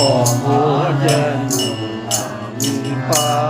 ออกมาแดนหมู่ทางฟ้า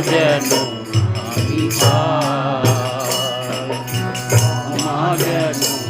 માગેલું આવી